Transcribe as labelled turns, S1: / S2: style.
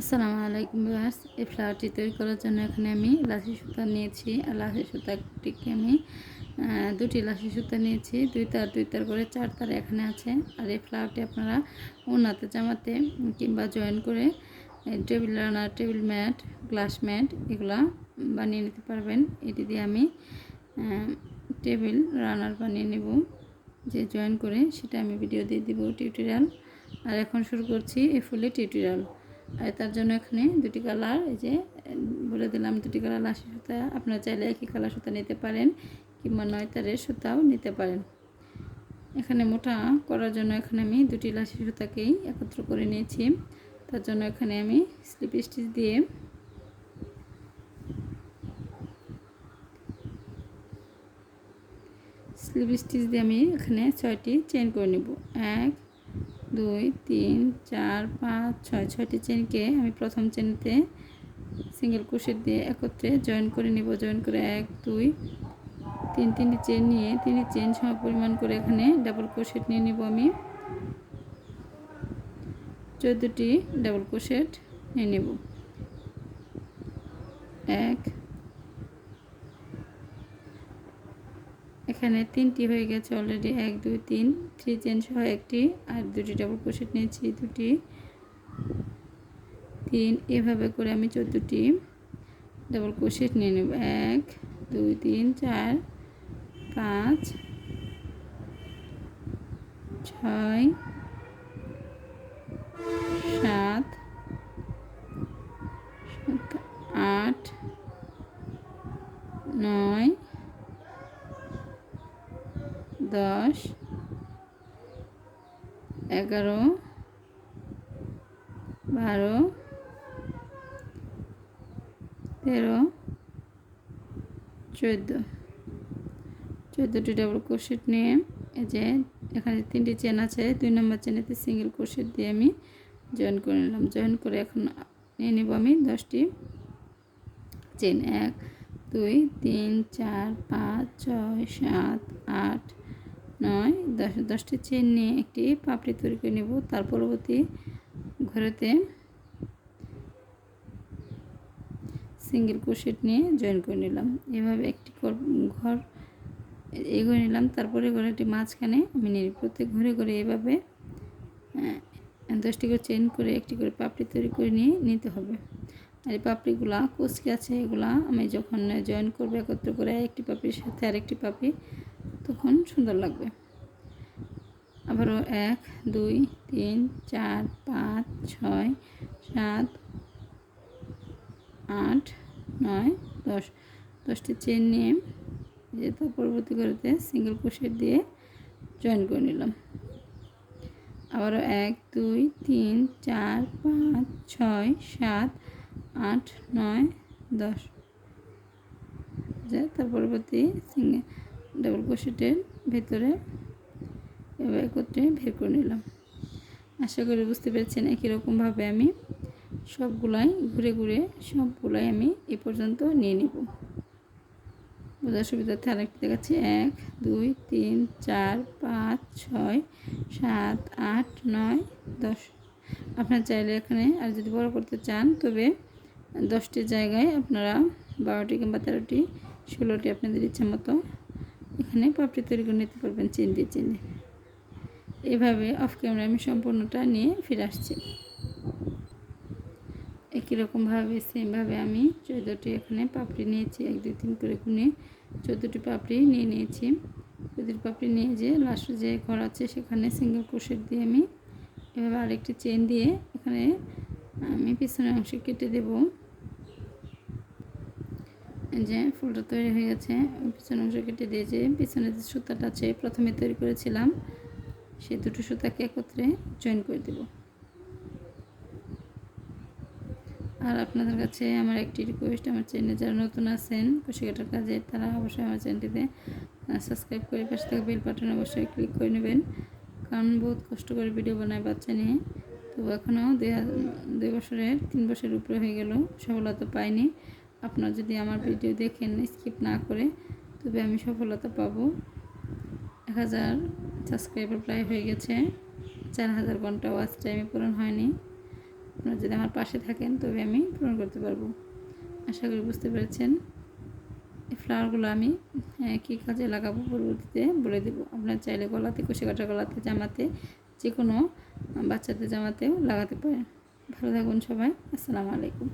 S1: আসসালামু আলাইকুম ভাস এই ফ্লাওয়ারটি তৈরি করার জন্য এখানে আমি লাসি সুতা নিয়েছি আর লাসি সুতাটিকে আমি দুটি লাসি সুতা নিয়েছি দুই তার দুই তার করে চার তার এখানে আছে আর এই ফ্লাওয়ারটি আপনারা ওনাতে জামাতে কিংবা জয়েন করে table runner table mat glass mat এগুলা বানিয়ে নিতে পারবেন এটি দিয়ে আমি টেবিল রানার বানিয়ে নেব যে জয়েন করে সেটা আমি ভিডিও দিয়ে দিব টিউটোরিয়াল আর এখন শুরু করছি এই ফুলে টিউটোরিয়াল আর তার জন্য এখানে দুটি কালার এই যে বলে দিলাম দুটি কালার লাশি সুতা আপনারা চাইলে একই কালার সুতা নিতে পারেন কিংবা নয় তারের সুতাও নিতে পারেন এখানে মোটা করার জন্য এখানে আমি দুটি লাশি সুতাকেই একত্র করে নিয়েছি তার জন্য এখানে আমি স্লিপ স্টিচ দিয়ে স্লিপ স্টিচ দিয়ে আমি এখানে ছয়টি চেন করে নেব এক দুই তিন চার পাঁচ ছয় ছয়টি চেনকে আমি প্রথম চেনতে সিঙ্গেল ক্রোশেট দিয়ে একত্রে জয়েন করে নিব জয়েন করে এক দুই তিন তিনটি চেন নিয়ে তিনটি চেন সম পরিমাণ করে এখানে ডাবল ক্রোশেট নিয়ে নিব আমি চোদ্দোটি ডাবল ক্রোশেট নিয়ে নেব এক এখানে তিনটি হয়ে গেছে অলরেডি এক দুই তিন থ্রি চেন সহ একটি আর দুটি ডাবল ক্রোশেট নিয়েছি দুটি তিন এভাবে করে আমি চোদ্দোটি ডাবল ক্রোশেট নিয়ে নেব এক দুই তিন চার পাঁচ ছয় সাত আট নয় দশ এগারো বারো তেরো চোদ্দো চোদ্দোটি ডাবল ক্রোশেট নিয়ে এই যে এখানে তিনটি চেন আছে দুই নম্বর চেনেতে সিঙ্গেল ক্রোশেট দিয়ে আমি জয়েন করে নিলাম জয়েন করে এখন নিয়ে নেব আমি দশটি চেন এক দুই তিন চার পাঁচ ছয় সাত আট নয় দশ দশটি চেন নিয়ে একটি পাপড়ি তৈরি করে নেব তার পরবর্তী ঘরেতে সিঙ্গেল কুশেট নিয়ে জয়েন করে নিলাম এভাবে একটি ঘর এগোয় নিলাম তারপরে ঘরেটি মাঝখানে আমি নিই প্রত্যেক ঘরে ঘরে এভাবে দশটি করে চেন করে একটি করে পাপড়ি তৈরি করে নিয়ে নিতে হবে আর এই পাপড়িগুলো কুচকে আছে এগুলা আমি যখন জয়েন করবো একত্র করে একটি পাপড়ির সাথে আরেকটি পাপড়ি তখন সুন্দর লাগবে আবারও এক দুই তিন চার পাঁচ ছয় সাত আট নয় দশ দশটি চেন নিয়ে যেহেতু পরবর্তী করতে সিঙ্গেল ক্রোশেট দিয়ে জয়েন করে নিলাম আবারও এক দুই তিন চার পাঁচ ছয় সাত আট নয় দশ তার পরবর্তী সিঙ্গেল ডাবল ক্রোশেটের ভেতরে এবার একত্রে বের করে নিলাম আশা করি বুঝতে পেরেছেন একই রকমভাবে আমি সবগুলাই ঘুরে ঘুরে সবগুলাই আমি এ পর্যন্ত নিয়ে নিব বোঝার সুবিধার্থে আরেকটি দেখাচ্ছি এক দুই তিন চার পাঁচ ছয় সাত আট নয় দশ আপনার চাইলে এখানে আর যদি বড় করতে চান তবে দশটি জায়গায় আপনারা বারোটি কিংবা তেরোটি ষোলোটি আপনাদের ইচ্ছা মতো এখানে পাপড়ি তৈরি করে নিতে পারবেন চিনতে চিনে এভাবে অফ ক্যামেরা আমি সম্পূর্ণটা নিয়ে ফিরে আসছি একই রকমভাবে সেমভাবে আমি চোদ্দোটি এখানে পাপড়ি নিয়েছি এক দুই তিন করে গুনে চোদ্দোটি পাপড়ি নিয়ে নিয়েছি চোদ্দোটি পাপড়ি নিয়ে যে লাস্ট যে ঘর আছে সেখানে সিঙ্গেল ক্রোশেট দিয়ে আমি এভাবে আরেকটি চেন দিয়ে এখানে আমি পিছনের অংশে কেটে দেবো যে ফুলটা তৈরি হয়ে গেছে পিছন অংশ কেটে দিয়েছে পিছনে যে সুতাটা আছে প্রথমে তৈরি করেছিলাম সেই দুটো সুতাকে একত্রে জয়েন করে দেব আর আপনাদের কাছে আমার একটি রিকোয়েস্ট আমার চ্যানেলে যারা নতুন আছেন কুশিকাটার কাজে তারা অবশ্যই আমার চ্যানেলটিতে সাবস্ক্রাইব করে পাশে থাকা বেল বাটন অবশ্যই ক্লিক করে নেবেন কারণ বহুত কষ্ট করে ভিডিও বানায় বাচ্চা নিয়ে তো এখনও দুই বছরের তিন বছরের উপরে হয়ে গেল সফলতা পাইনি আপনারা যদি আমার ভিডিও দেখেন স্কিপ না করে তবে আমি সফলতা পাব এক হাজার সাবস্ক্রাইবার প্রায় হয়ে গেছে চার হাজার ঘন্টা ওয়াচ টাইমে পূরণ হয়নি আপনারা যদি আমার পাশে থাকেন তবে আমি পূরণ করতে পারবো আশা করি বুঝতে পেরেছেন এই ফ্লাওয়ারগুলো আমি কী কাজে লাগাবো পরবর্তীতে বলে দেবো আপনার চাইলে গলাতে কষে কাটা গলাতে জামাতে যে কোনো বাচ্চাদের জামাতেও লাগাতে পারেন ভালো থাকুন সবাই আসসালামু আলাইকুম